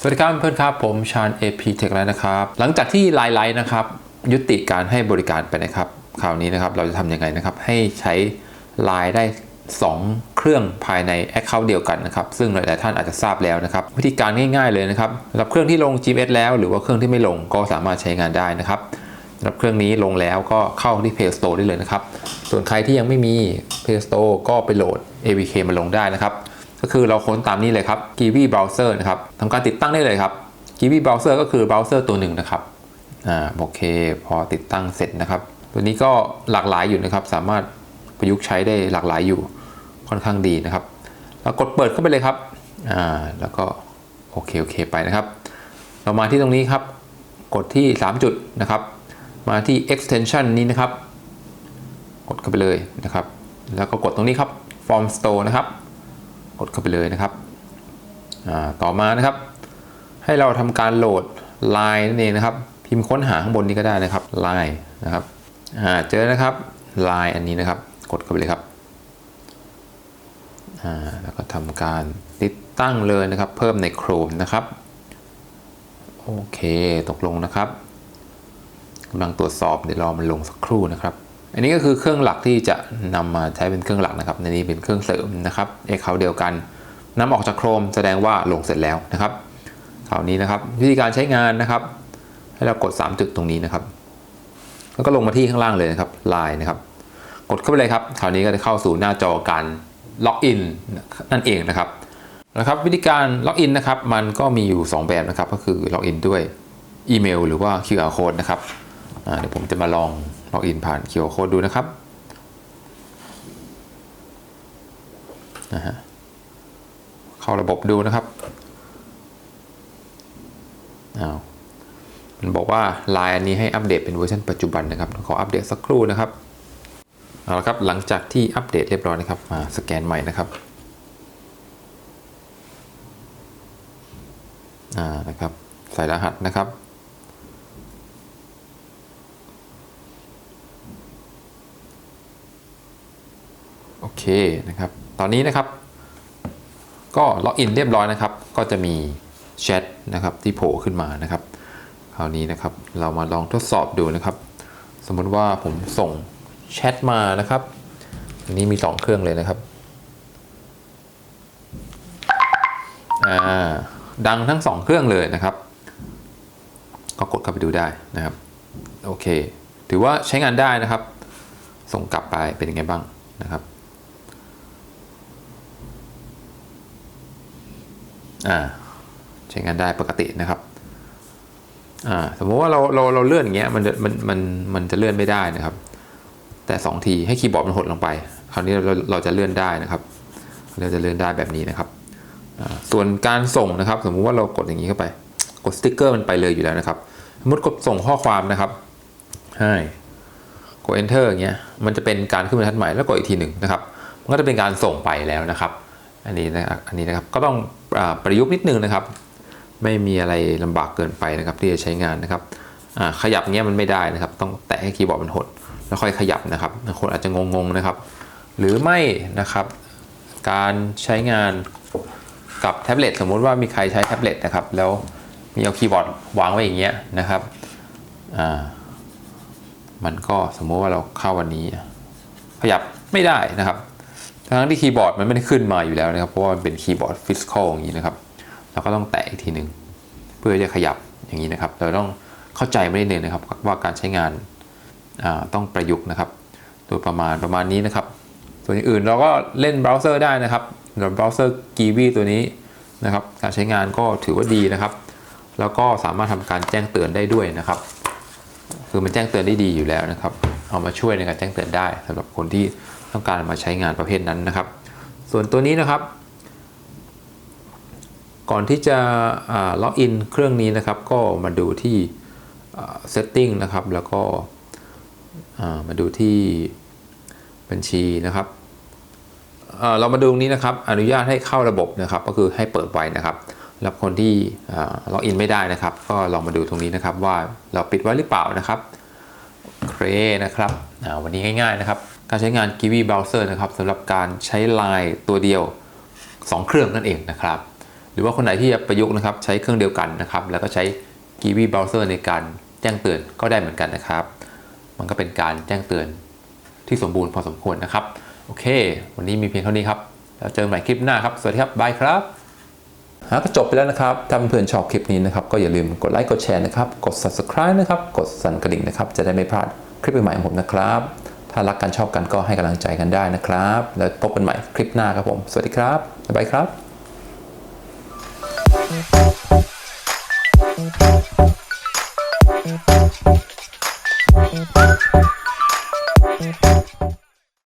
สวัสดีครับเพื่อนๆครับ ผมชาญ AP Tech แล้วนะครับ หลังจากที่ไลน์ไลน์นะครับ ยุติการให้บริการไปนะครับคราวนี้นะครับ เราจะทำยังไงนะครับ ให้ใช้ไลน์ได้ 2 เครื่องภายใน Account เดียวกันนะครับ ซึ่งหลายๆท่านอาจจะทราบแล้วนะครับ วิธีการง่ายๆเลยนะครับสำหรับเครื่องที่ลง GPS แล้ว หรือว่าเครื่องที่ไม่ลงก็สามารถใช้งานได้นะครับสำหรับเครื่องนี้ลงแล้วก็เข้าที่ Play Store ได้เลยนะครับ ส่วนใครที่ยังไม่มี Play Store ก็ไปโหลด APK มาลงได้นะครับ ก็คือเราค้นตามนี้เลยครับ Kiwi Browser นะครับทำการติดตั้งได้เลยครับ Kiwi Browser ก็คือเบราว์เซอร์ตัวหนึ่งนะครับอ่าโอเค พอติดตั้งเสร็จนะครับ ตัวนี้ก็หลากหลายอยู่นะครับ สามารถประยุกต์ใช้ได้หลากหลายอยู่ค่อนข้างดีนะครับเรากดเปิดเข้าไปเลยครับอ่าแล้วก็โอเคโอเคไปนะครับ เรามาที่ตรงนี้ครับ กดที่ 3 จุดนะครับ มาที่ extension นี้นะครับ กดเข้าไปเลยนะครับ แล้วก็กดตรงนี้ครับ form store นะครับ กดเข้าไปเลยนะครับต่อมานะครับ ให้เราทำการโหลด Line นั่นเองนะครับ พิมพ์ค้นหาข้างบนนี้ก็ได้นะครับ Line นะครับเจอนะครับ Line อันนี้นะครับ กดเข้าไปเลยครับแล้วก็ทำการติดตั้งเลยนะครับ เพิ่มใน Chrome นะครับโอเคตกลงนะครับกำลังตรวจสอบเดี๋ยวรอมันลงสักครู่นะครับ อันนี้ก็คือเครื่องหลักที่จะนำมาใช้เป็นเครื่องหลักนะครับในนี้เป็นเครื่องเสริมนะครับเอกเขาเดียวกันนำออกจากโครมแสดงว่าลงเสร็จแล้วนะครับคราวนี้นะครับวิธีการใช้งานนะครับ ให้เรากด 3 จุดตรงนี้นะครับ แล้วก็ลงมาที่ข้างล่างเลยนะครับไลน์นะครับ กดเข้าไปเลยครับคราวนี้ก็จะเข้าสู่หน้าจอการล็อกอินนั่นเองนะครับนะครับ วิธีการล็อกอินนะครับ มันก็มีอยู่ 2 แบบนะครับ ก็คือล็อกอินด้วยอีเมล หรือว่า QR code นะครับ เดี๋ยวผมจะมาลองล็อกอินผ่าน QR code ดูนะครับนะฮะเข้าระบบดูนะครับอ้าวมันบอกว่าลน์อันนี้ให้อัปเดตเป็นเวอร์ชันปัจจุบันนะครับขออัปเดตสักครู่นะครับเอาละครับหลังจากที่อัปเดตเรียบร้อยนะครับมาสแกนใหม่นะครับอ่านะครับใส่รหัสนะครับ เคนะครับ ตอนนี้นะครับ ก็ล็อกอินเรียบร้อยนะครับ ก็จะมีแชทนะครับที่โผล่ขึ้นมานะครับ คราวนี้นะครับเรามาลองทดสอบดูนะครับ สมมติว่าผมส่งแชทมานะครับอันนี้มี 2 เครื่องเลยนะครับดังทั้ง 2 เครื่องเลยนะครับ ก็กดเข้าไปดูได้นะครับ โอเค ถือว่าใช้งานได้นะครับ ส่งกลับไปเป็นยังไงบ้างนะครับ อ่าใช้งานได้ปกตินะครับอ่าสมมติว่าเราเราเราเลื่อนอย่างเงี้ยมันมันมันมันจะเลื่อนไม่ได้นะครับ แต่ 2 ทีให้คีย์บอร์ดมันหดลงไป คราวนี้เราเราจะเลื่อนได้นะครับ เราจะเลื่อนได้แบบนี้นะครับส่วนการส่งนะครับ สมมุติว่าเรากดอย่างนี้เข้าไป กดสติ๊กเกอร์มันไปเลยอยู่แล้วนะครับ สมมติกดส่งข้อความนะครับให้กด enter อย่างเงี้ยมันจะเป็นการขึ้นบรรทัดใหม่แล้วกดอีกทีหนึ่งนะครับ มันก็จะเป็นการส่งไปแล้วนะครับ อันนี้นะอันนี้นะครับก็ต้อง ประยุกต์นิดนึงนะครับ ไม่มีอะไรลำบากเกินไปนะครับที่จะใช้งานนะครับขยับเงี้ยมันไม่ได้นะครับ ต้องแตะให้คีย์บอร์ดมันหด แล้วค่อยขยับนะครับบางคนอาจจะงงๆนะครับ หรือไม่นะครับ การใช้งานกับแท็บเล็ตสมมุติว่ามีใครใช้แท็บเล็ตนะครับ แล้วมีเอาคีย์บอร์ดวางไว้อย่างเงี้ยนะครับมันก็สมมติว่าเราเข้าวันนี้ ขยับไม่ได้นะครับ ทั้งที่คีย์บอร์ดมันไม่ได้ขึ้นมาอยู่แล้วนะครับ เพราะว่ามันเป็นคีย์บอร์ดฟิสิกอลอย่างนี้นะครับ เราก็ต้องแตะอีกทีหนึ่งเพื่อจะขยับอย่างนี้นะครับ เราต้องเข้าใจไม่ได้เลยนะครับ ว่าการใช้งานต้องประยุกต์นะครับโดยประมาณประมาณนี้นะครับส่วนอื่นเราก็เล่นเบราว์เซอร์ได้นะครับสำหรับเบราว์เซอร์ g ีวีตัวนี้นะครับ การใช้งานก็ถือว่าดีนะครับ แล้วก็สามารถทำการแจ้งเตือนได้ด้วยนะครับ คือมันแจ้งเตือนได้ดีอยู่แล้วนะครับ เอามาช่วยในการแจ้งเตือนได้สำหรับคนที่ ต้องการมาใช้งานประเภทนั้นนะครับ ส่วนตัวนี้นะครับ ก่อนที่จะล็อกอินเครื่องนี้นะครับ ก็มาดูที่ setting นะครับ แล้วก็มาดูที่บัญชีนะครับเรามาดูตรงนี้นะครับ อนุญาตให้เข้าระบบนะครับ ก็คือให้เปิดไว้นะครับสำหรับคนที่ล็อกอินไม่ได้นะครับ ก็ลองมาดูตรงนี้นะครับว่าเราปิดไว้หรือเปล่านะครับโอเคนะครับวันนี้ง่าย ๆนะครับ การใช้งาน Kiwi Browser นะครับสำหรับการใช้ Line ตัวเดียว 2 เครื่องนั่นเองนะครับ หรือว่าคนไหนที่จะประยุกต์นะครับใช้เครื่องเดียวกันนะครับ แล้วก็ใช้ g i v i Browser ในการแจ้งเตือนก็ได้เหมือนกันนะครับ มันก็เป็นการแจ้งเตือนที่สมบูรณ์พอสมควรนะครับ โอเค วันนี้มีเพียงเท่านี้ครับ แล้วเจอกันใหม่คลิปหน้าครับ สวัสดีครับ บายครับฮะก็จบไปแล้วนะครับถ้าเพื่อนชอบคลิปนี้นะครับ ก็อย่าลืมกดไลค์ กดแชร์นะครับ กด subscribe นะครับ กดสั่นกระดิ่งนะครับ จะได้ไม่พลาดคลิปใหม่ของผมนะครับ ถ้ารักกันชอบกันก็ให้กำลังใจกันได้นะครับ แล้วพบกันใหม่คลิปหน้าครับผม สวัสดีครับ บ๊ายบายครับ